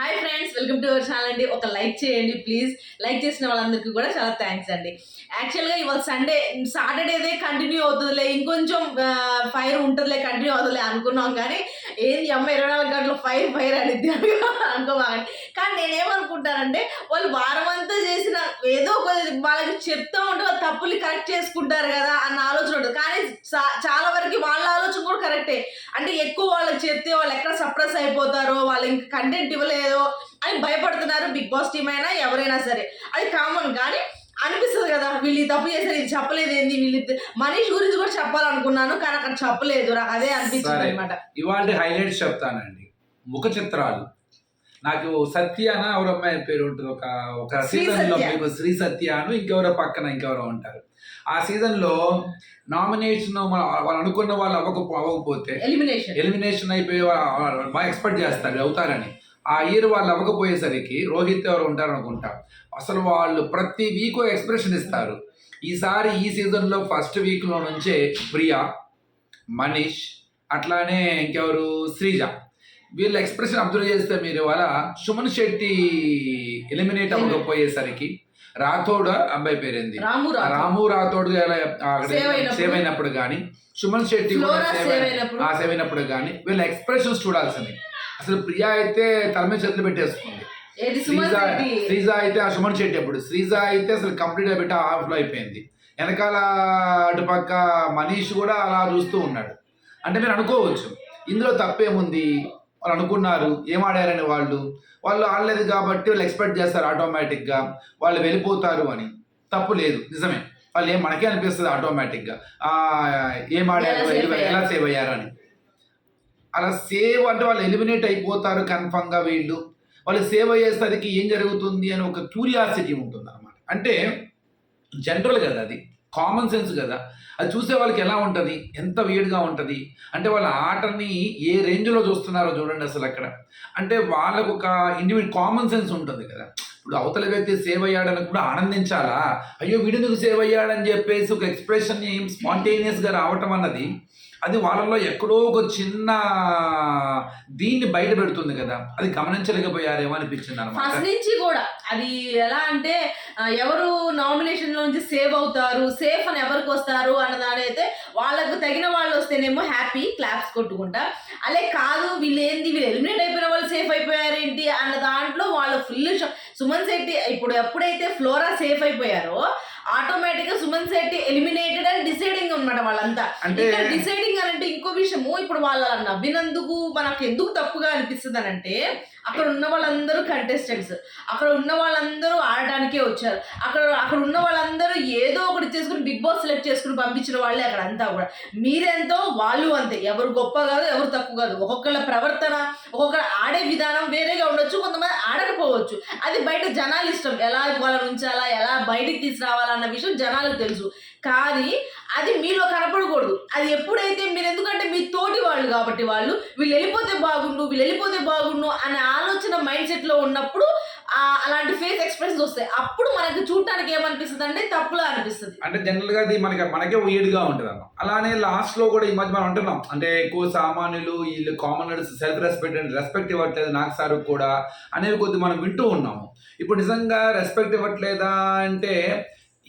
Hi friends welcome to our channel అండి. ఒక like చేయండి ప్లీజ్ లైక్ చేసిన వాళ్ళందరికీ కూడా చాలా థ్యాంక్స్ అండి. యాక్చువల్గా ఇవాళ సండే సాటర్డేదే కంటిన్యూ అవుతుందిలే. ఇంకొంచెం ఫైర్ ఉంటుందిలే కంటిన్యూ అవుతుందిలే అనుకున్నాం కానీ ఏంది అమ్మ ఇరవై నాలుగు గంటలు ఫైర్ ఫైర్ అనేది అనుకోమాగండి కానీ నేనేమనుకుంటానంటే వాళ్ళు వారం అంతా చేసిన ఏదో ఒక వాళ్ళకి చెప్తా ఉంటే వాళ్ళు తప్పులు కరెక్ట్ చేసుకుంటారు కదా అన్న ఆలోచన ఉంటుంది. కానీ చాలా వరకు వాళ్ళ ఆలోచన కూడా కరెక్టే అంటే ఎక్కువ వాళ్ళకి చెప్తే వాళ్ళు ఎక్కడ సప్రెస్ అయిపోతారో వాళ్ళు ఇంకా కంటెంట్ ఇవ్వలేదో అని భయపడుతున్నారు బిగ్ బాస్ టీం అయినా ఎవరైనా సరే. అది కామన్ కానీ అనిపిస్తుంది కదా వీళ్ళు ఈ తప్పు చేశారు ఇది చెప్పలేదు ఏంది వీళ్ళు మనీష్ గురించి కూడా చెప్పాలనుకున్నాను కానీ అక్కడ చెప్పలేదు నాకు అదే అనిపించింది సరే. అనమాట ఇవాళ హైలైట్స్ చెప్తానండి. ముఖ చిత్రాలు. నాకు సత్య అని ఎవరు అమ్మాయి పేరు ఉంటుంది ఒక ఒక శ్రీ సీజన్లో సత్య. మీకు శ్రీ సత్య అను ఇంకెవరో పక్కన ఇంకెవరో ఉంటారు. ఆ సీజన్లో నామినేషన్ వాళ్ళు అనుకున్న వాళ్ళు అవ్వక అవ్వకపోతే ఎలిమినేషన్ ఎలిమినేషన్ అయిపోయి బాగా ఎక్స్పెక్ట్ చేస్తారు అవుతారని. ఆ ఇయర్ వాళ్ళు అవ్వకపోయేసరికి రోహిత్ ఎవరు ఉంటారు అనుకుంటా అసలు వాళ్ళు ప్రతి వీక్ ఎక్స్ప్రెషన్ ఇస్తారు. ఈసారి ఈ సీజన్లో ఫస్ట్ వీక్లో నుంచే ప్రియా మనీష్ అట్లానే ఇంకెవరు? శ్రీజ. వీళ్ళ ఎక్స్ప్రెషన్ అబ్జర్వ్ చేస్తే మీరు ఇవాళ సుమన్ శెట్టి ఎలిమినేట్ అవ్వకపోయేసరికి రాథోడ్ అబ్బాయి పేరేంది. రాము రాథోడ్. సేవ్ అయినప్పుడు. కానీ సుమన్ శెట్టి సేవ్ అయిన- అయినప్పుడు. కానీ వీళ్ళ ఎక్స్ప్రెషన్స్ చూడాల్సింది. అసలు ప్రియా అయితే తల మీద చేతులు పెట్టేసుకుంది. శ్రీజ అయితే ఆ సుమన్ శెట్టి అప్పుడు. శ్రీజ అయితే అసలు కంప్లీట్ అయిపోయి హాఫ్లో అయిపోయింది. వెనకాల అటుపక్క మనీష్ కూడా అలా చూస్తూ ఉన్నాడు. అంటే మీరు అనుకోవచ్చు ఇందులో తప్పేముంది? వాళ్ళు అనుకున్నారు ఏం ఆడారని వాళ్ళు? వాళ్ళు ఆడలేదు కాబట్టి వాళ్ళు ఎక్స్పెక్ట్ చేస్తారు ఆటోమేటిక్గా వాళ్ళు వెళ్ళిపోతారు అని. తప్పు లేదు నిజమే. వాళ్ళు ఏం మనకే అనిపిస్తుంది ఆటోమేటిక్గా ఆ, ఏం ఆడారు? ఎలా సేవ్ అయ్యారు? అని. అలా సేవ్ అంటే వాళ్ళు ఎలిమినేట్ అయిపోతారు కన్ఫర్మ్గా వీళ్ళు. వాళ్ళు సేవ్ అయ్యేసరికి ఏం జరుగుతుంది అని ఒక క్యూరియాసిటీ ఉంటుంది అనమాట అంటే జనరల్ కదా అది కామన్ సెన్స్ కదా. అది చూసే వాళ్ళకి ఎలా ఉంటుంది? ఎంత వేడిగా ఉంటుంది? అంటే వాళ్ళ ఆటని ఏ రేంజ్లో చూస్తున్నారో చూడండి అసలు అక్కడ. అంటే వాళ్ళకు ఒక ఇండివిజువల్ కామన్ సెన్స్ ఉంటుంది కదా. ఇప్పుడు అవతల వ్యక్తి సేవ్ అయ్యాడని కూడా ఆనందించాలా? అయ్యో వీడెందుకు సేవ్ అయ్యాడని చెప్పేసి ఒక ఎక్స్ప్రెషన్ స్పాంటేనియస్గా రావటం అన్నది అది వాళ్ళలో ఎక్కడో ఒక చిన్న దీన్ని బయట పెడుతుంది కదా. అది గమనించలేకపోయారేమో అనిపించింది అనమాట ఫస్ట్ నుంచి కూడా అది ఎలా అంటే ఎవరు నామినేషన్ నుంచి సేవ్ అవుతారు సేఫ్ అని ఎవరికి వస్తారు అన్న దాని అయితే వాళ్ళకు తగిన వాళ్ళు వస్తేనేమో హ్యాపీ క్లాప్స్ కొట్టుకుంటా. అలే కాదు వీళ్ళు ఏంది వీళ్ళు ఎలిమినేట్ అయిపోయిన వాళ్ళు సేఫ్ అయిపోయారేంటి అన్న దాంట్లో వాళ్ళు ఫుల్ సుమన్ శెట్టి ఇప్పుడు ఎప్పుడైతే ఫ్లోరా సేఫ్ అయిపోయారో ఆటోమేటిక్గా సుమన్ శెట్టి ఎలిమినేటెడ్ అని డిసైడింగ్ అనమాట వాళ్ళంతా. అంటే డిసైడింగ్ అని అంటే ఇంకో విషయము ఇప్పుడు వాళ్ళ నవ్వినందుకు మనకు ఎందుకు తప్పుగా అనిపిస్తుంది అని అంటే అక్కడ ఉన్న వాళ్ళందరూ కంటెస్టెంట్స్ అక్కడ ఉన్న వాళ్ళందరూ ఆడడానికే వచ్చారు. అక్కడ అక్కడ ఉన్న వాళ్ళందరూ ఏదో ఒకటి చేసుకుని బిగ్ బాస్ సెలెక్ట్ చేసుకుని పంపించిన వాళ్ళే అక్కడ అంతా కూడా. మీరెంతో వాళ్ళు అంతే. ఎవరు గొప్ప కాదు ఎవరు తక్కువ కాదు. ఒక్కొక్కళ్ళ ప్రవర్తన ఒక్కొక్కరు ఆడే విధానం వేరేగా ఉండొచ్చు కొంతమంది ఆడకపోవచ్చు. అది బయట జనాలు ఇష్టం ఎలా వాళ్ళని ఉంచాలా ఎలా బయటికి అన్న విషయం జనాలకు తెలుసు. కానీ అది మీలో కనపడకూడదు. అది ఎప్పుడైతే మీరు ఎందుకంటే మీ తోటి వాళ్ళు కాబట్టి వాళ్ళు వీళ్ళు వెళ్ళిపోతే బాగుండు వీళ్ళు వెళ్ళిపోతే బాగుండు అనే ఆలోచన మైండ్ సెట్లో ఉన్నప్పుడు అలాంటి ఫేస్ ఎక్స్ప్రెషన్స్ వస్తాయి. అప్పుడు మనకి చూడటానికి ఏమనిపిస్తుంది అంటే తప్పులా అనిపిస్తుంది. అంటే జనరల్గా అది మనకి మనకే weird గా ఉంటుంది అన్న అలానే లాస్ట్లో కూడా ఈ మధ్య మనం అంటున్నాం. అంటే ఎక్కువ సామాన్యులు వీళ్ళు commoners self respect and respect ఇవ్వట్లేదు నాకు సార్ కూడా అనేవి కొద్ది మనం వింటూ ఉన్నాము. ఇప్పుడు నిజంగా రెస్పెక్ట్ ఇవ్వట్లేదా అంటే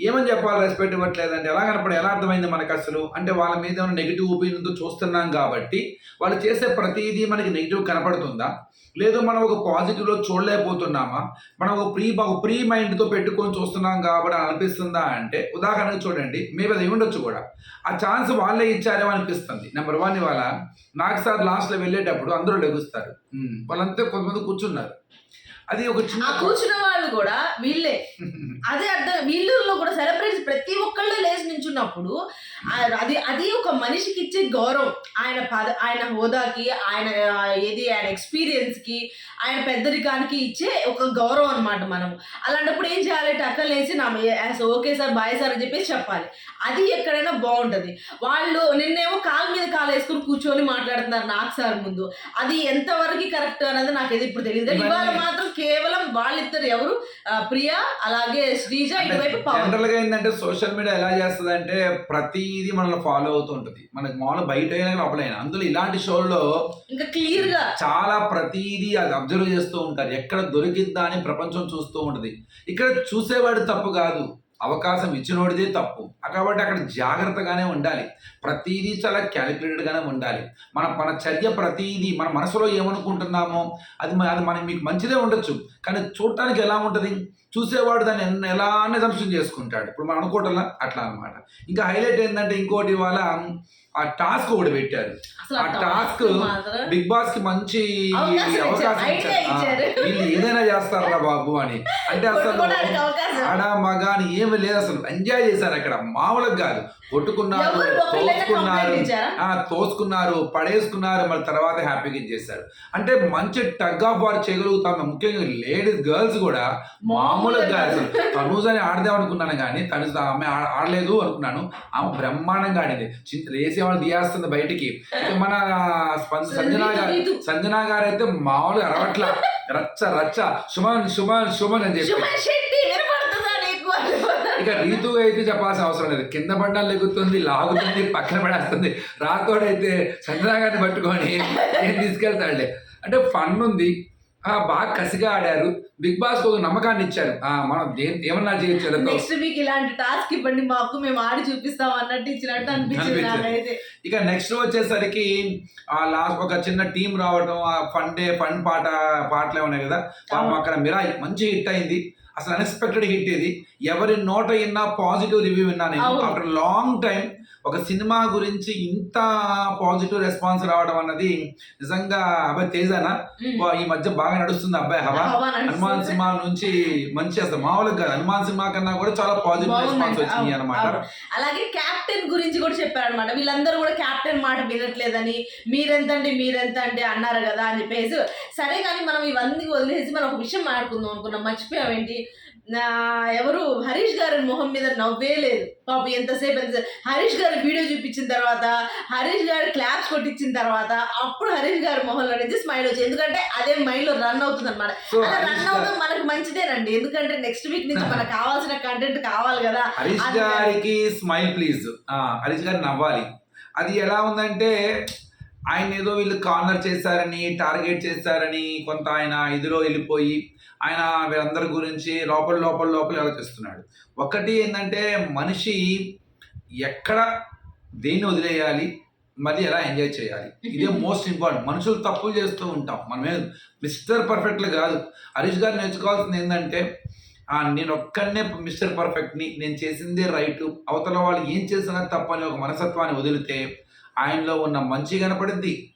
ఏమని చెప్పాలి? రెస్పెక్ట్ ఇవ్వట్లేదు అంటే ఎలా కనపడి ఎలా అర్థమైంది మనకు అసలు? అంటే వాళ్ళ మీద నెగిటివ్ ఒపీనియన్తో చూస్తున్నాం కాబట్టి వాళ్ళు చేసే ప్రతిదీ మనకి నెగిటివ్ కనపడుతుందా? లేదు మనం ఒక పాజిటివ్లో చూడలేకపోతున్నామా? మనం ఒక ప్రీ ఒక ప్రీ మైండ్తో పెట్టుకొని చూస్తున్నాం కాబట్టి అనిపిస్తుందా అంటే ఉదాహరణకు చూడండి మేబీ అది ఉండొచ్చు కూడా. ఆ ఛాన్స్ వాళ్ళే ఇచ్చారేమో అనిపిస్తుంది. నెంబర్ వన్ ఇవాళ నాకు సార్ లాస్ట్లో వెళ్ళేటప్పుడు అందరూ లెగుస్తారు. వాళ్ళంతా కొంతమంది కూర్చున్నారు. అది ఒక ఆ చిన్న కూర్చున్న వాళ్ళు కూడా వీళ్ళే. అదే అర్థం వీళ్ళలో కూడా సెలబ్రిటీస్ ప్రతి ఒక్కళ్ళు లేచి నించున్నప్పుడు అది అది ఒక మనిషికి ఇచ్చే గౌరవం. ఆయన పద ఆయన హోదాకి ఆయన ఏది ఆయన ఎక్స్పీరియన్స్కి ఆయన పెద్దరికానికి ఇచ్చే ఒక గౌరవం అన్నమాట మనం అలాంటప్పుడు ఏం చేయాలి? టక్కలు వేసి నా ఓకే సార్ బాయ్ సార్ అని చెప్పేసి చెప్పాలి. అది ఎక్కడైనా బాగుంటది. వాళ్ళు నిన్నేమో కాలు మీద కాలు వేసుకుని కూర్చొని మాట్లాడుతున్నారు నాకు సార్ ముందు. అది ఎంతవరకు కరెక్ట్ అనేది నాకు ఇది ఇప్పుడు తెలియదు. ఇవాళ మాత్రం కేవలం వాళ్ళిద్దరు ఎవరు? ప్రియా అలాగే శ్రీజ ఇటువైపు జనరల్గా ఏంటంటే సోషల్ మీడియా ఎలా చేస్తుంది అంటే ప్రతిదీ మనల్ని ఫాలో అవుతూ ఉంటుంది. మనకి మామూలు బయట అయినా లోపలైనా. అందులో ఇలాంటి షోల్లో ఇంకా క్లియర్గా చాలా ప్రతిదీ అది అబ్జర్వ్ చేస్తూ ఉంటారు. ఎక్కడ దొరికిద్దా అని ప్రపంచం చూస్తూ ఉంటుంది. ఇక్కడ చూసేవాడు తప్పు కాదు. అవకాశం ఇచ్చినోడిదే తప్పు. కాబట్టి అక్కడ జాగ్రత్తగానే ఉండాలి. ప్రతిదీ చాలా క్యాలిక్యులేటెడ్గానే ఉండాలి. మన మన చర్య ప్రతిదీ మన మనసులో ఏమనుకుంటున్నామో అది అది మనం మీకు మంచిదే ఉండొచ్చు. కానీ చూడటానికి ఎలా ఉంటుంది? చూసేవాడు దాన్ని ఎలానే ఎలా చేసుకుంటాడు. ఇప్పుడు మనం అనుకోవటంలా అట్లా అన్నమాట. ఇంకా హైలైట్ ఏంటంటే ఇంకోటి ఇవాళ ఆ టాస్క్ ఒకటి పెట్టారు. ఆ టాస్క్ బిగ్ బాస్కి మంచి అవకాశం ఇచ్చారు. వీళ్ళు ఏదైనా చేస్తారా బాబు అని. అంటే అసలు ఆడ మగ అని ఏమి లేదు అసలు. ఎంజాయ్ చేశారు అక్కడ. మామూలుగా కాదు. కొట్టుకున్నారు తోసుకున్నారు తోసుకున్నారు పడేసుకున్నారు మళ్ళీ తర్వాత హ్యాపీగా ఇచ్చేసారు అంటే మంచి టగ్ ఆఫ్ వార్ చేయగలుగుతాం. ముఖ్యంగా లేడీస్ గర్ల్స్ కూడా మామూలుగా కాదు అసలు. తనూజ్ అని ఆడదాం అనుకున్నాను కానీ తను ఆమె ఆడలేదు అనుకున్నాను. ఆమె బ్రహ్మాండంగా ఆడింది. చింత వేసే వాళ్ళు తీయేస్తుంది బయటికి. మన సంజన గారు సంజన గారు అయితే మామూలుగా అరవట్ల. రచ్చ రచ్చ. సుమన్ సుమన్ సుమన్ అని చెప్పి. ఇక రీతు అయితే చెప్పాల్సిన అవసరం లేదు. కింద పడ్డా లెగుతుంది లాగుతుంది పక్కన పడేస్తుంది. రాతోడైతే సంజన గారిని పట్టుకొని ఏం తీసుకెళ్తాడులే. అంటే ఫన్ ఉంది. బాగా కసిగా ఆడారు. బిగ్ బాస్ ఒక నమ్మకాన్ని ఇచ్చారు. ఆ మనం ఏమన్నా చేయొచ్చు. నెక్స్ట్ వీక్ ఇలాంటి టాస్క్ ఇవ్వండి మాకు మేము ఆడి చూపిస్తాం అన్నట్టు ఇచ్చినట్టు అనిపించింది ఇక నెక్స్ట్ వచ్చేసరికి ఆ లాస్ట్ ఒక చిన్న టీం రావడం ఆ ఫన్ డే ఫన్ పాట పాటలే ఉన్నాయి కదా. పాపం. అక్కడ మిరాయి మంచి హిట్ అయింది. అసలు అన్ఎక్స్పెక్టెడ్ హిట్ ఇది. ఎవరి నోట విన్నా పాజిటివ్ రివ్యూ విన్నా నేను. ఆఫ్టర్ లాంగ్ టైం ఒక సినిమా గురించి ఇంత పాజిటివ్ రెస్పాన్స్ రావడం అన్నది నిజంగా అబ్బాయి తేజానా ఈ మధ్య బాగా నడుస్తుంది అబ్బాయి హవా. హనుమాన్ సినిమా నుంచి మంచి అసలు మామూలుగా కాదు. హనుమాన్ సినిమా కన్నా కూడా చాలా పాజిటివ్. రెస్పాన్స్ వచ్చింది అనమాట. అలాగే క్యాప్టెన్ గురించి కూడా చెప్పారు అనమాట వీళ్ళందరూ కూడా క్యాప్టెన్ మాట వినట్లేదని మీరెంత అంటే మీరెంత అంటే అన్నారు కదా అని చెప్పేసి సరే కానీ మనం ఇవన్నీ వదిలేసి మనం ఒక విషయం మాట్లాడుకుందాం అనుకున్నాం మర్చిపోయాం ఏంటి నా ఎవరు? హరీష్ గారి మొహం మీద నవ్వే లేదు. పాప ఎంతసేపు ఎంత హరీష్ గారి వీడియో చూపించిన తర్వాత హరీష్ గారి క్లాప్స్ కొట్టించిన తర్వాత అప్పుడు హరీష్ గారి మొహంలో నుంచి స్మైల్ వచ్చింది ఎందుకంటే అదే మైండ్లో రన్ అవుతుంది అనమాట అలా రన్ అవడం మనకు మంచిదేనండి. ఎందుకంటే నెక్స్ట్ వీక్ నుంచి మనకు కావాల్సిన కంటెంట్ కావాలి కదా. హరీష్ గారికి స్మైల్ ప్లీజ్ హరీష్ గారు నవ్వాలి. అది ఎలా ఉందంటే ఆయన ఏదో వీళ్ళు కార్నర్ చేశారని టార్గెట్ చేశారని కొంత ఆయన ఇదిలో వెళ్ళిపోయి ఆయన వీళ్ళందరి గురించి లోపల లోపల లోపల ఆలోచిస్తున్నాడు. ఒకటి ఏంటంటే మనిషి ఎక్కడ దేన్ని వదిలేయాలి మరి ఎలా ఎంజాయ్ చేయాలి? ఇదే మోస్ట్ ఇంపార్టెంట్ మనుషులు తప్పులు చేస్తూ ఉంటాం. మనమే మిస్టర్ పర్ఫెక్ట్లు కాదు. హరీష్ గారు నేర్చుకోవాల్సింది ఏంటంటే నేను ఒక్కడనే మిస్టర్ పర్ఫెక్ట్ని నేను చేసిందే రైట్ అవతల వాళ్ళు ఏం చేసినా తప్పని ఒక మనసత్వాన్ని వదిలితే ఆయనలో ఉన్న మంచి కనపడుద్ది.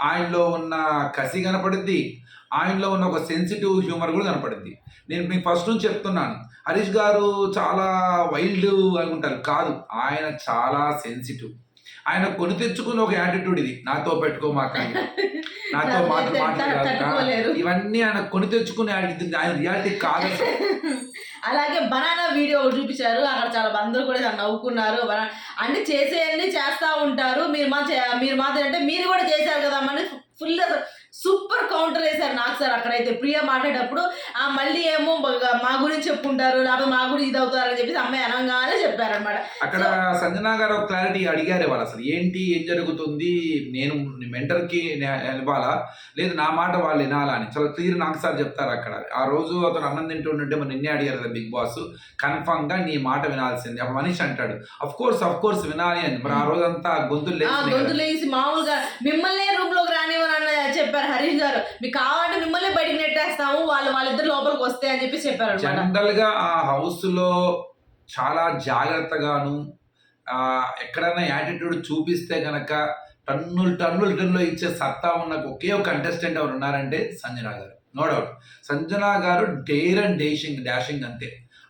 ఆయనలో ఉన్న కసి కనపడుద్ది. ఆయనలో ఉన్న ఒక సెన్సిటివ్ హ్యూమర్ కూడా కనపడుద్ది నేను మీకు ఫస్ట్ నుంచి చెప్తున్నాను. హరీష్ గారు చాలా వైల్డ్ అనుకుంటారు కాదు ఆయన చాలా సెన్సిటివ్ ఆయన కొని తెచ్చుకున్న ఒక యాటిట్యూడ్ ఇది. నాతో పెట్టుకోమాకండి నాతో మాటలు మాట్లాడాలి. తట్టుకోలేరు. ఇవన్నీ ఆయన కొని తెచ్చుకునే ఆయన రియాలిటీ కాదు. అలాగే బనానా వీడియో చూపించారు. అక్కడ చాలా అందరూ కూడా నవ్వుకున్నారు. అన్ని చేసేయన్ని చేస్తా ఉంటారు. మీరు మా మీరు మాత్రం అంటే మీరు కూడా చేశారు కదా అని ఫుల్ సూపర్ కౌంటర్ వేశారు నాకు సార్ అక్కడైతే. ప్రియ మాట్లాడేటప్పుడు ఆ మళ్ళీ ఏమో మా గురించి చెప్పుకుంటారు లేకపోతే మా గురించి ఇది అవుతారు అని చెప్పేసి అమ్మాయి అనగానే చెప్పారనమాట అక్కడ సంజనా గారు క్లారిటీ అడిగారు వాళ్ళు అసలు ఏంటి ఏం జరుగుతుంది? నేను మెంటర్కి నే- ఇవ్వాలా? లేదు నా మాట వాళ్ళు వినాలా? అని. చాలా క్లియర్ నాకు సార్ చెప్తారు అక్కడ. ఆ రోజు అతను అన్నం తింటుంటే మరి నిన్నే అడిగారు కదా బిగ్ బాస్. కన్ఫర్మ్గా నీ మాట వినాల్సింది. ఆ మనిషి అంటాడు అఫ్ కోర్స్ అఫ్ కోర్స్ వినాలి అని. మరి ఆ రోజంతా గొంతులు. గొంతులు మామూలుగా మిమ్మల్ని రూమ్లోకి అన్న చెప్పారు హరీష్ గారు. మీకు కావాలంటే మిమ్మల్ని బయటికి నెట్టేస్తాము వాళ్ళు వాళ్ళిద్దరు లోపలికి వస్తే అని చెప్పి చెప్పారు జనరల్గా ఆ హౌస్లో చాలా జాగ్రత్తగాను ఆ, ఎక్కడైనా యాటిట్యూడ్ చూపిస్తే గనక టన్నులు టన్నులు టన్నులు ఇచ్చే సత్తా ఉన్న ఒకే ఒక కంటెస్టెంట్ ఎవరు ఉన్నారంటే సంజనా గారు. నో డౌట్ సంజనా గారు డేర్ అండ్ డేషింగ్ డాషింగ్ అంతే.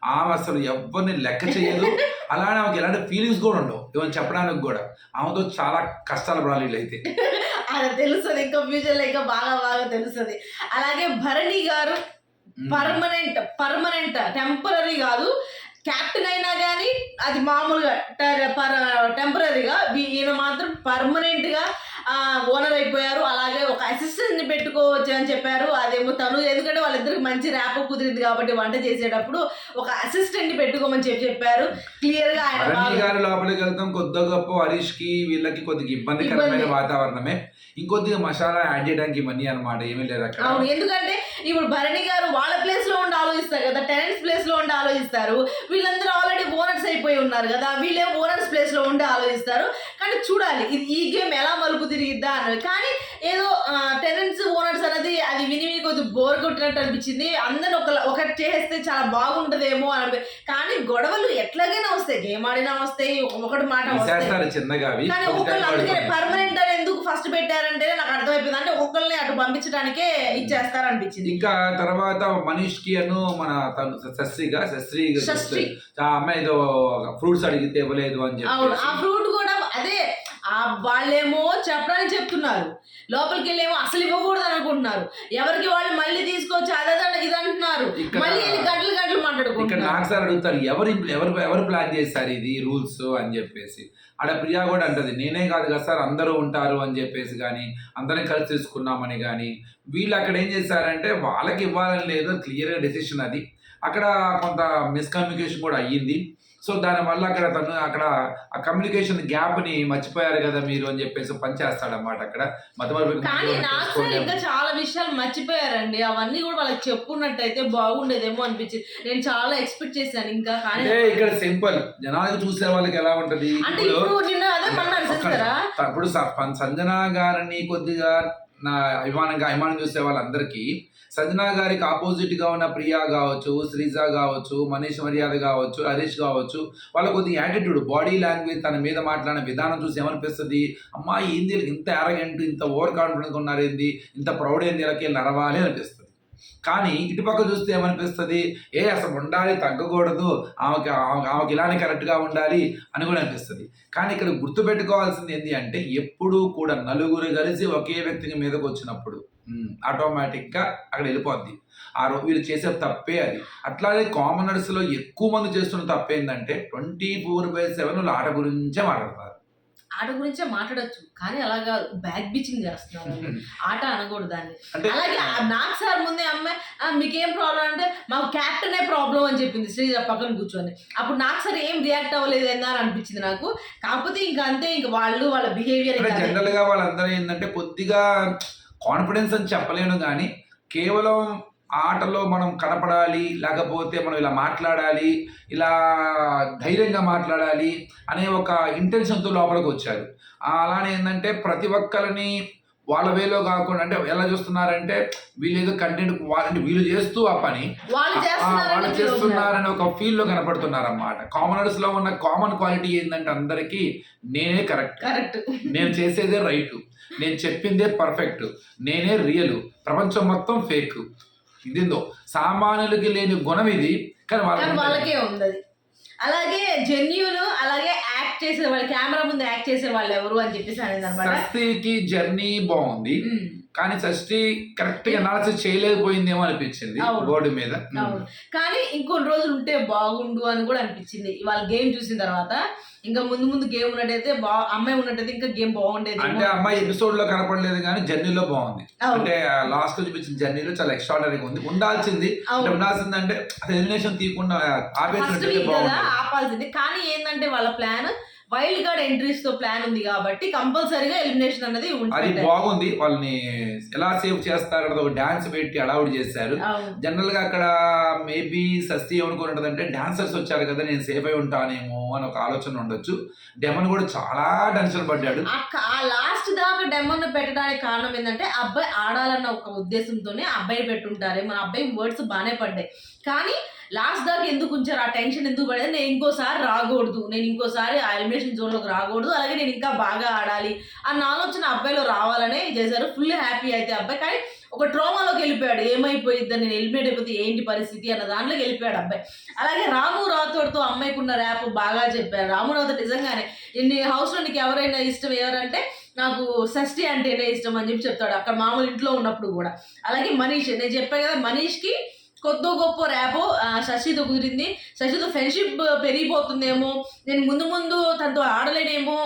ఆమె అసలు ఎవరిని లెక్క చేయదు. అలానే ఆమెకి ఎలాంటి ఫీలింగ్స్ కూడా ఉండవు. ఇవన్నీ చెప్పడానికి కూడా. ఆమెతో చాలా కష్టాలు పడాలి వీళ్ళైతే. అది తెలుస్తుంది ఇంకా ఫ్యూచర్లో ఇంకా బాగా బాగా తెలుస్తుంది. అలాగే Bharani garu permanent permanent temporary కాదు. క్యాప్టెన్ అయినా కానీ అది మామూలుగా టెంపరీగా ఈయన మాత్రం పర్మనెంట్గా ఓనర్ అయిపోయారు. అలాగే ఒక అసిస్టెంట్ని పెట్టుకోవచ్చు అని చెప్పారు. అదేమో తను. ఎందుకంటే వాళ్ళిద్దరికి మంచి ర్యాప్ కుదిరింది కాబట్టి వంట చేసేటప్పుడు ఒక అసిస్టెంట్ని పెట్టుకోమని చెప్పి చెప్పారు. క్లియర్గా ఆయన గారి లోపలికి వెళ్తాం. కొద్ది గొప్ప హరీష్కి వీళ్ళకి కొద్దిగా ఇబ్బందికరమైన ఇబ్బంది. వాతావరణమే. ఇంకొద్దిగా మసాలా యాడ్ చేయడానికి ఇవన్నీ అనమాట ఏమీ లేదు అక్కడ. అవును. ఎందుకంటే ఇప్పుడు భరణి గారు వాళ్ళ ప్లేస్లో ఉండి ఆలోచిస్తారు కదా. టెనెంట్స్ ప్లేస్లో ఉండి ఆలోచిస్తారు. వీళ్ళందరూ ఆల్రెడీ ఓనర్స్ అయిపోయి ఉన్నారు కదా. వీళ్ళే ఓనర్స్ ప్లేస్లో ఉండి ఆలోచిస్తారు. కానీ చూడాలి. ఇది ఈ గేమ్ ఎలా మలుపు తిరిగిద్దా కానీ ఏదో టెనెంట్స్ ఓనర్స్ అనేది అది విని విని కొద్దిగా బోర్ కొట్టినట్టు అనిపించింది. అందరు ఒక ఒకటి చేస్తే చాలా బాగుంటదేమో అని కానీ గొడవలు ఎట్లాగైనా వస్తాయి. గేమ్ ఆడినా వస్తాయి ఒక- ఒకటి మాట కానీ ఒకళ్ళు అందుకే. పర్మనెంట్ అని ఎందుకు ఫస్ట్ పెట్టారంటే నాకు అర్థమైపోయింది. అంటే ఒకళ్ళని అటు పంపించడానికే ఇచ్చేస్తారు అనిపించింది ఇంకా తర్వాత మనీష్కి అను మన తను శస్త్రిగా శస్త్రి. ఆ అమ్మాయి ఏదో ఫ్రూట్స్ అడిగితే ఇవ్వలేదు అని అవును. ఆ చెప్పి ఫ్రూట్ కూడా అదే వాళ్ళేమో చెప్పడానికి చెప్తున్నారు. లోపలికి వెళ్ళేమో అసలు ఇవ్వకూడదు అనుకుంటున్నారు. ఎవరికి వాళ్ళు మళ్ళీ తీసుకొచ్చి అదే ఇది అంటున్నారు. మళ్ళీ గంటలు గంటలు నాకు సార్ అడుగుతారు ఎవరు ఎవరు ఎవరు ప్లాన్ చేశారు ఇది రూల్స్ అని చెప్పేసి. ఆడ ప్రియా కూడా అంటది నేనే కాదు కదా సార్ అందరూ ఉంటారు అని చెప్పేసి కానీ అందరం కలిసి తీసుకున్నామని కానీ. వీళ్ళు అక్కడ ఏం చేశారంటే వాళ్ళకి ఇవ్వాలని లేదు క్లియర్ డెసిషన్ అది. అక్కడ కొంత మిస్కమ్యూనికేషన్ కూడా అయ్యింది. సో దానివల్ల అక్కడ తను అక్కడ ఆ కమ్యూనికేషన్ గ్యాప్ని మర్చిపోయారు కదా మీరు అని చెప్పేసి పనిచేస్తాడన్నమాట అక్కడ. కానీ నాకు సార్ ఇంకా చాలా విషయాలు మర్చిపోయారండి. అవన్నీ కూడా వాళ్ళకి చెప్పుకున్నట్టయితే బాగుండేదేమో అనిపించింది. నేను చాలా ఎక్స్పెక్ట్ చేశాను ఇంకా కానీ ఇక్కడ సింపుల్. జనాలకు చూసే వాళ్ళకి ఎలా ఉంటది? అంటే ఇప్పుడు నిన్న అదే ఇప్పుడు సంజన గారిని కొద్దిగా నా అభిమానంగా అభిమానం చూసే వాళ్ళందరికీ సంజన గారికి ఆపోజిట్గా ఉన్న ప్రియా కావచ్చు శ్రీజ కావచ్చు మనీష్ మర్యాద కావచ్చు హరీష్ కావచ్చు వాళ్ళ కొద్దిగా యాటిట్యూడ్ బాడీ లాంగ్వేజ్ తన మీద మాట్లాడిన విధానం చూసి ఏమనిపిస్తుంది? అమ్మా ఏంది? ఇంత అరగంట ఇంత ఓవర్ కాన్ఫిడెన్స్ ఉన్నారు ఏంది ఇంత ప్రౌడ్ ఏంది? వీళ్ళకి నడవాలి అనిపిస్తుంది. కానీ ఇటుపక్క చూస్తే ఏమనిపిస్తుంది? ఏ అసలు ఉండాలి తగ్గకూడదు ఆమెకి ఆమె- ఆమెకి ఇలానే కరెక్ట్గా ఉండాలి అని కూడా అనిపిస్తుంది. కానీ ఇక్కడ గుర్తుపెట్టుకోవాల్సింది ఏంటి అంటే ఎప్పుడూ కూడా నలుగురు కలిసి ఒకే వ్యక్తికి మీదకి వచ్చినప్పుడు ఆటోమేటిక్గా అక్కడ వెళ్ళిపోద్ది. ఆ రో వీళ్ళు చేసే తప్పే అది. అట్లాగే కామనర్స్లో ఎక్కువ మంది చేస్తున్న తప్పేందంటే ట్వంటీ ఫోర్ బై సెవెన్ వాళ్ళు ఆట గురించే మాట్లాడతారు. ఆట గురించే మాట్లాడొచ్చు. కానీ అలా కాదు. బ్యాక్ బిచింగ్ చేస్తున్నారు ఆట అనకూడదు దాన్ని. అలాగే నాకు సార్ ముందే అమ్మాయి "ఆ, మీకేం ప్రాబ్లం అంటే మాకు క్యాప్టెనే ప్రాబ్లం అని చెప్పింది శ్రీజ పక్కన కూర్చొని. అప్పుడు నాకు సార్ ఏం రియాక్ట్ అవ్వలేదు అని అనిపించింది నాకు. కాకపోతే ఇంకా అంతే ఇంకా వాళ్ళు వాళ్ళ బిహేవియర్ జనరల్గా వాళ్ళందరూ ఏంటంటే కొద్దిగా కాన్ఫిడెన్స్ అని చెప్పలేను కానీ కేవలం ఆటలో మనం కనపడాలి లేకపోతే మనం ఇలా మాట్లాడాలి ఇలా ధైర్యంగా మాట్లాడాలి అనే ఒక ఇంటెన్షన్తో లోపలికి వచ్చారు. అలానే ఏంటంటే ప్రతి ఒక్కరిని వాళ్ళ వేలో కాకుండా అంటే ఎలా చూస్తున్నారంటే వీళ్ళు ఏదో కంటెంట్ వాళ్ళంటే వీళ్ళు చేస్తూ ఆ పని వాళ్ళు చేస్తున్నారని ఒక ఫీల్లో కనపడుతున్నారు అన్నమాట కామనర్స్లో ఉన్న కామన్ క్వాలిటీ ఏంటంటే అందరికీ నేనే కరెక్ట్ కరెక్ట్ నేను చేసేదే రైట్ నేను చెప్పిందే పర్ఫెక్ట్ నేనే రియల్ ప్రపంచం మొత్తం ఫేక్ ఇదిందో సామాన్యులకి లేని గుణం ఇది కానీ వాళ్ళకి వాళ్ళకే ఉంది అలాగే జెన్యున్ అలాగే యాక్ట్ చేసే వాళ్ళు కెమెరా ముందు యాక్ట్ చేసే వాళ్ళు ఎవరు అని చెప్పేసి అనేది అనమాట. జర్నీ బాగుంది. కానీ షష్ఠి కరెక్ట్గా అనాలిసిస్ చేయలేకపోయిందేమో అనిపించింది అవును. బోర్డు మీద. అవును. కానీ ఇంకొన్ని రోజులు ఉంటే బాగుండు అని కూడా అనిపించింది. ఇవాళ గేమ్ చూసిన తర్వాత ఇంకా ముందు ముందు గేమ్ ఉన్నట్టయితే బా అమ్మాయి ఉన్నట్టయితే ఇంకా గేమ్ బాగుండేది అంటే అమ్మాయి ఎపిసోడ్లో కనపడలేదు కానీ జర్నీలో బాగుంది. అవును. అంటే లాస్ట్లో చూపించిన జర్నీలో చాలా ఎక్స్ట్రాడనరీగా ఉంది. ఉండాల్సింది. అంటే అవును ఉండాల్సింది అంటే ఎలిమినేషన్ తీయకుండా ఫస్ట్ ఆపేసినట్టు వీక్ కదా బాగుంది ఆపాల్సింది. కానీ ఏంటంటే వాళ్ళ ప్లాన్ వైల్డ్ కార్డ్ ఎంట్రీస్తో ప్లాన్ ఉంది కాబట్టి కంపల్సరీగా ఎలిమినేషన్ అనేది అది ఉంటుంది బాగుంది. వాళ్ళని ఎలా సేవ్ చేస్తారన్నది ఒక డాన్స్ పెట్టి అడౌట్ చేశారు. జనరల్గా అక్కడ మేబీ సస్తి ఏమనుకుంటుందంటే డాన్సర్స్ వచ్చారు కదా నేను సేఫ్ అయి ఉంటానేమో అని ఒక ఆలోచన ఉండొచ్చు. డెమన్ కూడా చాలా టెన్షన్ పడ్డాడు. ఆ లాస్ట్ దాకా డెమోన్ పెట్టడానికి కారణం ఏంటంటే అబ్బాయి ఆడాలన్న ఒక ఉద్దేశంతోనే అబ్బాయి పెట్టుంటారే. మన అబ్బాయి వర్డ్స్ బాగానే పడ్డాయి. కానీ లాస్ట్ దాకా ఎందుకు ఉంచారు? ఆ టెన్షన్ ఎందుకు పడేది? నేను ఇంకోసారి రాకూడదు. నేను ఇంకోసారి ఆ ఎలిమినేషన్ జోన్లోకి రాకూడదు. అలాగే నేను ఇంకా బాగా ఆడాలి అన్న ఆలోచన అబ్బాయిలో రావాలనే చేశారు. ఫుల్ హ్యాపీ అయితే అబ్బాయి. కానీ ఒక ట్రోమాలోకి వెళ్ళిపోయాడు. ఏమైపోయిద్ది? నేను ఎలిమినేట్ అయిపోతే ఏంటి పరిస్థితి అన్న దాంట్లోకి వెళ్ళిపోయాడు అబ్బాయి. అలాగే రాము రాథోడ్తో అమ్మాయికి ఉన్న ర్యాప్ బాగా చెప్పారు. రాము రాథోడ్ నిజంగానే నీ హౌస్లో నీకు ఎవరైనా ఇష్టం ఎవరంటే నాకు షష్ఠి అంటేనే ఇష్టం అని చెప్పి చెప్తాడు. అక్కడ మామూలు ఇంట్లో ఉన్నప్పుడు కూడా. అలాగే మనీష్. నేను చెప్పాను కదా మనీష్కి కొత్త గొప్ప ర్యాపో శశితో కుదిరింది. శశితో ఫ్రెండ్షిప్ పెరిగిపోతుందేమో నేను ముందు ముందు తనతో ఆడలేనేమో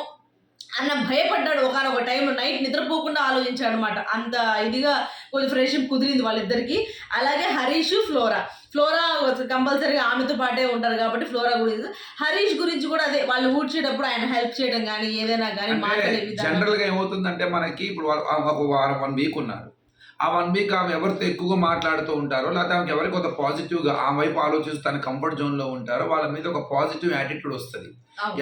అన్న భయపడ్డాడు. ఒకనొక టైంలో నైట్ నిద్రపోకుండా ఆలోచించాడు అనమాట అంత ఇదిగా కొంచెం ఫ్రెండ్షిప్ కుదిరింది వాళ్ళిద్దరికి. అలాగే హరీష్ ఫ్లోరా. ఫ్లోరా కంపల్సరీగా ఆమెతో పాటే ఉంటారు కాబట్టి ఫ్లోరా గురించి హరీష్ గురించి కూడా అదే వాళ్ళు ఊడ్చేటప్పుడు ఆయన హెల్ప్ చేయడం కానీ ఏదైనా కానీ అంటే మాట్లాడే విధానం. జనరల్గా ఏమవుతుందంటే మనకి ఇప్పుడు వాళ్ళు ఒక వారం వన్ వీక్ ఉన్నారు. ఆ వన్ వీక్ ఆమె ఎవరితో ఎక్కువగా మాట్లాడుతూ ఉంటారో లేకపోతే ఆమెకి ఎవరికి ఒక పాజిటివ్గా ఆ వైపు ఆలోచిస్తూ తన కంఫర్ట్ జోన్లో ఉంటారో వాళ్ళ మీద ఒక పాజిటివ్ యాటిట్యూడ్ వస్తుంది.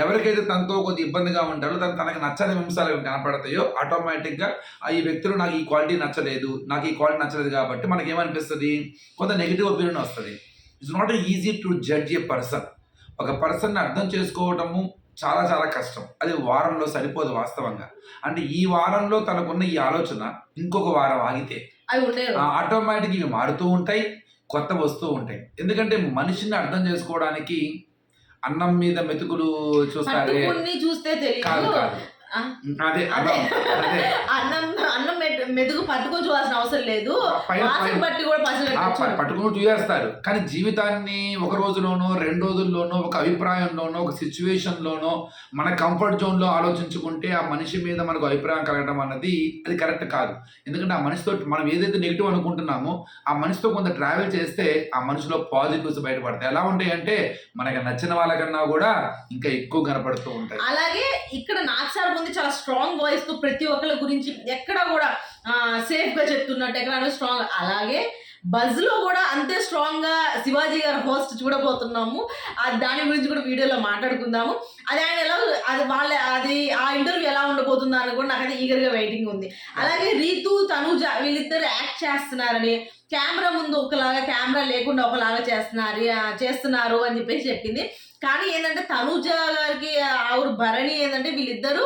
ఎవరికైతే తనతో కొద్ది ఇబ్బందిగా ఉంటారో తను తనకు నచ్చని అంశాలు కనపడతాయో ఆటోమేటిక్గా ఆ ఈ వ్యక్తులు నాకు ఈ క్వాలిటీ నచ్చలేదు నాకు ఈ క్వాలిటీ నచ్చలేదు కాబట్టి మనకి ఏమనిపిస్తుంది కొంత నెగిటివ్ ఒపీనియన్ వస్తుంది. It's not easy to judge a person ఒక పర్సన్ అర్థం చేసుకోవటము చాలా చాలా కష్టం. అది వారంలో సరిపోదు వాస్తవంగా. అంటే ఈ వారంలో తనకున్న ఈ ఆలోచన ఇంకొక వారం ఆగితే ఆటోమేటిక్ ఇవి మారుతూ ఉంటాయి కొత్త వస్తూ ఉంటాయి. ఎందుకంటే మనిషిని అర్థం చేసుకోవడానికి అన్నం మీద మెతుకులు చూస్తారే కాదు కాదు? అదే అన్నం అదే అన్నం మెతుకు పట్టుకొని చూడాల్సిన అవసరం లేదు. బట్టి కూడా పట్టుకుని చూసేస్తారు కానీ జీవితాన్ని ఒక రోజులోనో రెండు రోజుల్లోనో ఒక అభిప్రాయంలోనో ఒక సిచ్యువేషన్ లోనో మన కంఫర్ట్ జోన్లో ఆలోచించుకుంటే ఆ మనిషి మీద మనకు అభిప్రాయం కలగడం అన్నది అది కరెక్ట్ కాదు. ఎందుకంటే ఆ మనిషితో మనం ఏదైతే నెగిటివ్ అనుకుంటున్నామో ఆ మనిషితో కొంత ట్రావెల్ చేస్తే ఆ మనిషిలో పాజిటివ్స్ బయటపడతాయి. ఎలా ఉంటాయి అంటే మనకి నచ్చిన వాళ్ళకన్నా కూడా ఇంకా ఎక్కువ కనపడుతూ ఉంటాయి. అలాగే ఇక్కడ నాకు ముందు చాలా స్ట్రాంగ్ వాయిస్తో ప్రతి ఒక్కరి గురించి ఎక్కడ కూడా సేఫ్గా చెప్తున్నట్టు ఎక్కడ స్ట్రాంగ్ అలాగే బజ్లో కూడా అంతే స్ట్రాంగ్గా శివాజీ గారి హోస్ట్ చూడబోతున్నాము. అది దాని గురించి కూడా వీడియోలో మాట్లాడుకుందాము. అది ఆయన ఎలా అది వాళ్ళ అది ఆ ఇంటర్వ్యూ ఎలా ఉండబోతుందా అని కూడా నాకైతే ఈగర్గా వెయిటింగ్ ఉంది. అలాగే రీతు తనుజ వీళ్ళిద్దరు యాక్ట్ చేస్తున్నారని కెమెరా ముందు ఒకలాగా కెమెరా లేకుండా ఒకలాగా చేస్తున్నారు చేస్తున్నారు అని చెప్పేసి చెప్పింది. కానీ ఏంటంటే తనుజ గారికి ఆవిడ భరణి ఏంటంటే వీళ్ళిద్దరూ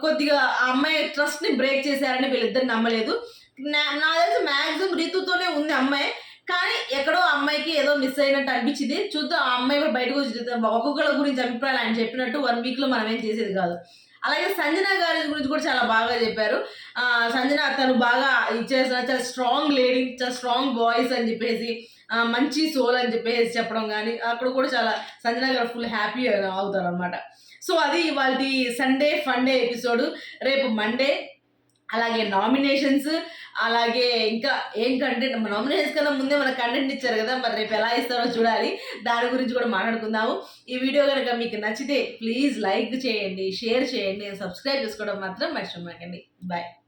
కొద్దిగా ఆ అమ్మాయి ట్రస్ట్ని బ్రేక్ చేశారని వీళ్ళిద్దరు నమ్మలేదు. నా- నా తెలిసి మ్యాక్సిమం రీతుతోనే ఉంది అమ్మాయి. కానీ ఎక్కడో అమ్మాయికి ఏదో మిస్ అయినట్టు అనిపించింది. చూద్దాం ఆ అమ్మాయి కూడా బయటకు వచ్చి ఒక్కొక్కళ్ళ గురించి అభిప్రాయాలు ఆయన చెప్పినట్టు వన్ వీక్లో మనం ఏం చేసేది కాదు. అలాగే సంజన గారి గురించి కూడా చాలా బాగా చెప్పారు. సంజన తను బాగా ఇచ్చేసిన చాలా స్ట్రాంగ్ లేడీ చాలా స్ట్రాంగ్ బాయ్స్ అని చెప్పేసి మంచి సోల్ అని చెప్పేసి చెప్పడం కానీ అక్కడ కూడా చాలా సంజన గారు ఫుల్ హ్యాపీ అవుతారు అనమాట సో అది ఇవాళ సండే ఫండే ఎపిసోడ్ రేపు మండే అలాగే నామినేషన్స్ అలాగే ఇంకా ఏం కంటెంట్ నామినేషన్స్ కన్నా ముందే మన కంటెంట్ ఇచ్చారు కదా మరి రేపు ఎలా ఇస్తారో చూడాలి. దాని గురించి కూడా మాట్లాడుకుందాము. ఈ వీడియో కనుక మీకు నచ్చితే ప్లీజ్ లైక్ చేయండి షేర్ చేయండి సబ్స్క్రైబ్ చేసుకోవడం మాత్రం మర్చిపోకండి. బాయ్